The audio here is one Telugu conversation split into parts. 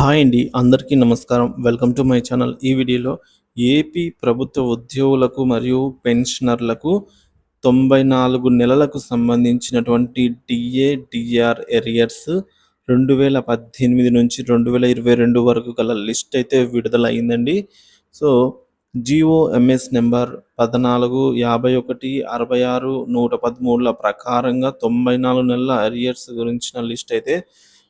హాయ్ అండి అందరికీ నమస్కారం. Welcome to my channel. ఈ వీడియోలో ఏపీ ప్రభుత్వ ఉద్యోగులకు మరియు పెన్షనర్లకు తొంభై నాలుగు నెలలకు సంబంధించినటువంటి డిఏ డిఆర్ ఎరియర్స్ రెండు వేల పద్దెనిమిది నుంచి రెండు వేల ఇరవై రెండు వరకు గల లిస్ట్ అయితే విడుదలైందండి. సో జిఓఎంఎస్ నెంబర్ పద్నాలుగు యాభై ఒకటి అరవై ఆరు నూట పదమూడుల ప్రకారంగా తొంభై నాలుగు నెలల అరియర్స్ గురించిన లిస్ట్ అయితే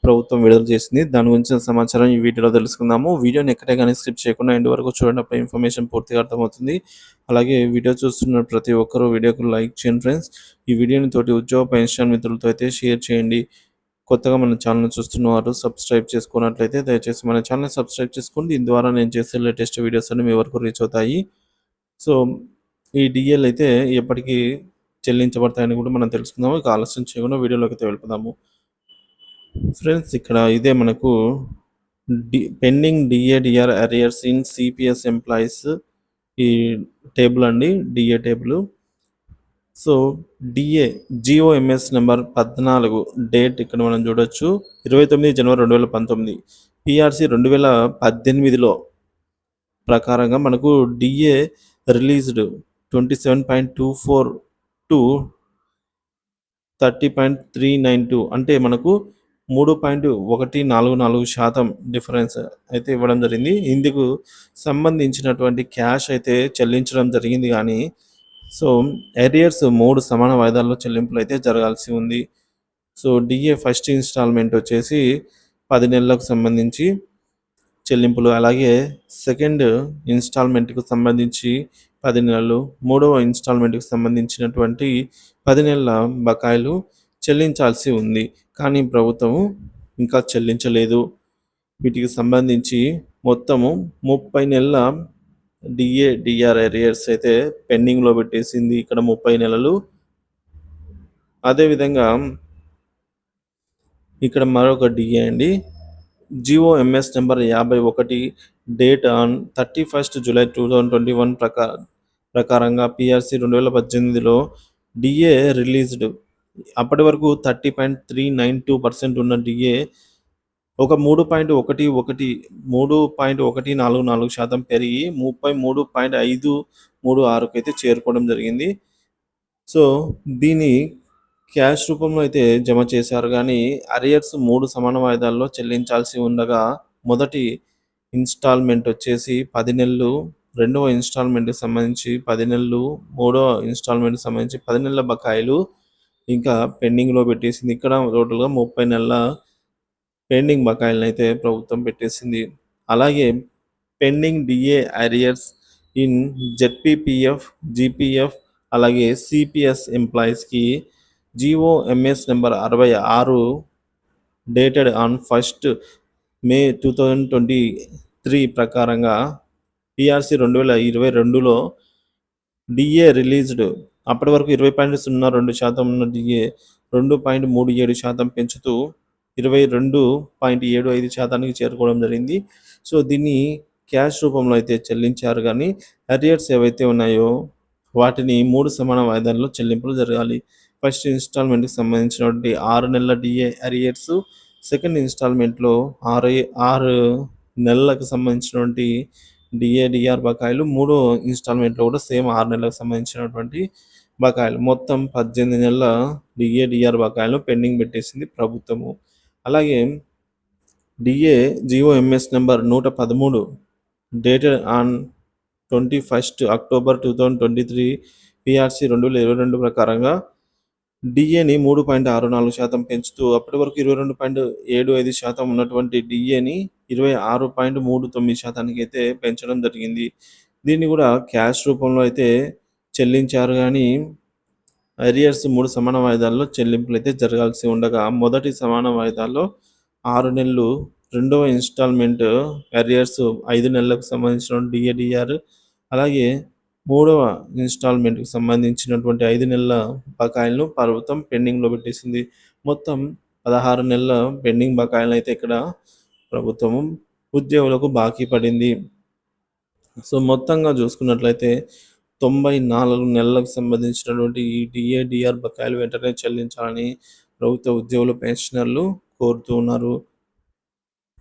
ప్రభుత్వం విడుదల చేసింది. దాని గురించిన సమాచారం ఈ వీడియోలో తెలుసుకుందాము. వీడియోని ఎక్కడే కానీ స్కిప్ చేయకుండా ఎండ్ వరకు చూడండి. అప్పుడు ఇన్ఫర్మేషన్ పూర్తిగా అర్థమవుతుంది. అలాగే వీడియో చూస్తున్న ప్రతి ఒక్కరూ వీడియోకు లైక్ చేయండి ఫ్రెండ్స్. ఈ వీడియోని తోటి ఉద్యోగ పెన్షన్ మిత్రులతో అయితే షేర్ చేయండి. కొత్తగా మన ఛానల్ చూస్తున్నవారు సబ్స్క్రైబ్ చేసుకున్నట్లయితే దయచేసి మన ఛానల్ సబ్స్క్రైబ్ చేసుకోండి. దీని ద్వారా నేను చేసే లేటెస్ట్ వీడియోస్ అన్ని మీ వరకు రీచ్ అవుతాయి. సో ఈ డిఎల్ అయితే ఎప్పటికీ చెల్లించబడతాయని కూడా మనం తెలుసుకుందాము. ఇక ఆలస్యం చేయకుండా వీడియోలోకి అయితే వెళ్ళిపోదాము. ఫ్రెండ్స్ ఇక్కడ ఇదే మనకు D pending DA DR arrears in CPS employees ఈ టేబుల్ అండి DA table. So DA GOMS number పద్నాలుగు డేట్ ఇక్కడ మనం చూడొచ్చు. ఇరవై తొమ్మిది జనవరి రెండు వేల పంతొమ్మిది పిఆర్సి రెండు వేల పద్దెనిమిదిలో ప్రకారంగా మనకు DA released twenty seven point two four to thirty point three nine two అంటే మనకు మూడు పాయింట్ ఒకటి నాలుగు నాలుగు శాతం డిఫరెన్స్ అయితే ఇవ్వడం జరిగింది. ఇందుకు సంబంధించినటువంటి క్యాష్ అయితే చెల్లించడం జరిగింది కానీ సో ఎరియర్స్ మూడు సమాన వాయిదాల్లో చెల్లింపులు అయితే జరగాల్సి ఉంది. సో డిఏ ఫస్ట్ ఇన్స్టాల్మెంట్ వచ్చేసి పది నెలలకు సంబంధించి చెల్లింపులు అలాగే సెకండ్ ఇన్స్టాల్మెంట్కు సంబంధించి పది నెలలు మూడవ ఇన్స్టాల్మెంట్కి సంబంధించినటువంటి పది నెలల బకాయిలు చెల్లించాల్సి ఉంది. కానీ ప్రభుత్వము ఇంకా చెల్లించలేదు. వీటికి సంబంధించి మొత్తము ముప్పై నెలల డిఏ డిఆర్ ఎరియర్స్ అయితే పెండింగ్లో పెట్టేసింది. ఇక్కడ ముప్పై నెలలు. అదేవిధంగా ఇక్కడ మరొక డిఏ అండి. జిఓఎంఎస్ నెంబర్ యాభై ఒకటి date on thirty first July two thousand twenty one ప్రకా ప్రకారంగా పిఆర్సి రెండు వేల పద్దెనిమిదిలో డిఏ రిలీజ్డ్ అప్పటి వరకు thirty point three nine two percent ఉన్న డిఏ ఒక మూడు పాయింట్ ఒకటి ఒకటి మూడు పాయింట్ ఒకటి నాలుగు నాలుగు శాతం పెరిగి ముప్పై మూడు పాయింట్ ఐదు మూడు ఆరుకు అయితే చేరుకోవడం జరిగింది. సో దీని క్యాష్ రూపంలో అయితే జమ చేశారు కానీ అరియర్స్ మూడు సమాన వాయిదాల్లో చెల్లించాల్సి ఉండగా మొదటి ఇన్స్టాల్మెంట్ వచ్చేసి పది నెలలు రెండవ ఇన్స్టాల్మెంట్కి సంబంధించి పది నెలలు మూడవ ఇన్స్టాల్మెంట్కి సంబంధించి పది నెలల బకాయిలు ఇంకా పెండింగ్లో పెట్టేసింది. ఇక్కడ టోటల్గా ముప్పై నెలల పెండింగ్ బకాయిలను అయితే ప్రభుత్వం పెట్టేసింది. అలాగే pending DA arrears in ZPPF GPF అలాగే సిపిఎస్ ఎంప్లాయీస్కి జిఓఎంఎస్ నెంబర్ అరవై ఆరు dated on first May two thousand twenty three ప్రకారంగా పిఆర్సి రెండు వేల ఇరవై రెండులో డిఏ రిలీజ్డ్ అప్పటి వరకు ఇరవై పాయింట్ సున్నా రెండు శాతం ఉన్న డిఏ రెండు పాయింట్ మూడు ఏడు శాతం పెంచుతూ ఇరవై రెండు పాయింట్ ఏడు ఐదు శాతానికి చేరుకోవడం జరిగింది. సో దీన్ని క్యాష్ రూపంలో అయితే చెల్లించారు కానీ అరియర్స్ ఏవైతే ఉన్నాయో వాటిని మూడు సమాన వాయిదాల్లో చెల్లింపులు జరగాలి. ఫస్ట్ ఇన్స్టాల్మెంట్కి సంబంధించినటువంటి ఆరు నెలల డిఏ అరియర్స్ సెకండ్ ఇన్స్టాల్మెంట్లో ఆరు ఆరు నెలలకు సంబంధించినటువంటి డిఏడిఆర్ బకాయిలు మూడో ఇన్స్టాల్మెంట్లో కూడా సేమ్ ఆరు నెలలకు సంబంధించినటువంటి బకాయిలు. మొత్తం పద్దెనిమిది నెలల డిఏ డిఆర్ బకాయిలను పెండింగ్ పెట్టేసింది ప్రభుత్వము. అలాగే డిఏ జిఓఎంఎస్ నెంబర్ నూట పదమూడు dated on twenty first October two thousand twenty three PRC రెండు వేల ఇరవై రెండు ప్రకారంగా డిఏని మూడు పాయింట్ ఆరు నాలుగు శాతం పెంచుతూ అప్పటి వరకు ఇరవై రెండు పాయింట్ ఏడు ఐదు శాతం ఉన్నటువంటి డిఏని ఇరవై ఆరు పాయింట్ మూడు తొమ్మిది శాతానికి అయితే పెంచడం జరిగింది. దీన్ని కూడా క్యాష్ రూపంలో అయితే చెల్లించారు కానీ అరియర్స్ మూడు సమాన వాయిదాల్లో చెల్లింపులు అయితే జరగాల్సి ఉండగా మొదటి సమాన వాయిదాల్లో ఆరు నెలలు రెండవ ఇన్స్టాల్మెంట్ అరియర్స్ ఐదు నెలలకు సంబంధించిన డిఏడిఆర్ అలాగే మూడవ ఇన్స్టాల్మెంట్కి సంబంధించినటువంటి ఐదు నెలల బకాయిలను ప్రభుత్వం పెండింగ్లో పెట్టేసింది. మొత్తం పదహారు నెలల పెండింగ్ బకాయిలను అయితే ఇక్కడ ప్రభుత్వం ఉద్యోగులకు బాకీ పడింది. సో మొత్తంగా చూసుకున్నట్లయితే తొంభై నాలుగు నెలలకు సంబంధించినటువంటి ఈ డిఏడిఆర్ బకాయిలు వెంటనే చెల్లించాలని ప్రభుత్వ ఉద్యోగులు పెన్షనర్లు కోరుతూ ఉన్నారు.